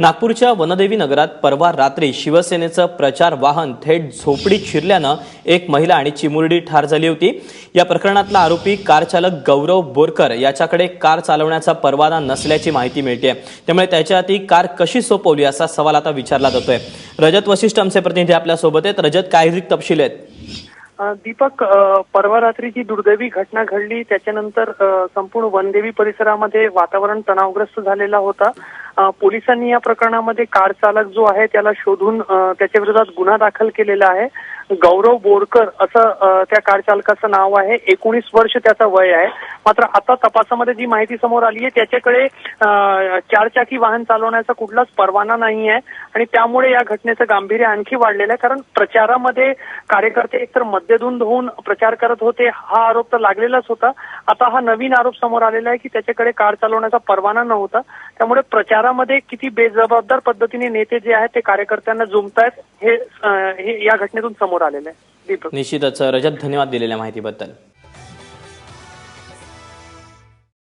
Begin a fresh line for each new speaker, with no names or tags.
नागपूरच्या वनदेवी नगरात परवा रात्री शिवसेनेचं प्रचार वाहन थेट झोपडीत शिरल्यानं एक महिला आणि चिमुरडी ठार झाली होती. या प्रकरणातला आरोपी कारचालक गौरव बोरकर याच्याकडे कार चालवण्याचा परवाना नसल्याची माहिती मिळते त्यामुळे त्याच्या ती कार कशी सोपवली असा सवाल आता विचारला जातोय. रजत वशिष्ठ आमचे प्रतिनिधी आपल्यासोबत आहेत. रजत काय अधिक तपशील आहेत?
दीपक परवा रात्री जी दुर्दैवी घटना घडली त्याच्यानंतर संपूर्ण वनदेवी परिसरामध्ये वातावरण तणावग्रस्त झालेला होता. पोलिसांनी या प्रकरणामध्ये कार चालक जो आहे त्याला शोधून त्याच्या विरोधात गुन्हा दाखल केलेला आहे. गौरव बोरकर असं त्या कार चालकाचं नाव आहे. एकोणीस वर्ष त्याचा वय आहे. मात्र आता तपासामध्ये जी माहिती समोर आली आहे त्याच्याकडे चारचाकी वाहन चालवण्याचा कुठलाच परवाना नाही आहे. आणि त्यामुळे या घटनेचं गांभीर्य आणखी वाढलेलं आहे. कारण प्रचारामध्ये कार्यकर्ते एकतर मद्यधुंद होऊन प्रचार करत होते हा आरोप तर लागलेलाच होता. आता हा नवीन आरोप समोर आलेला आहे की त्याच्याकडे कार चालवण्याचा परवाना नव्हता. त्यामुळे प्रचारामध्ये किती बेजबाबदार पद्धतीने नेते जे आहेत ते कार्यकर्त्यांना जुमतायत हे हे या घटनेतून समोर आलेलं आहे. दीपक.
निश्चितच रजत धन्यवाद दिलेल्या माहितीबद्दल.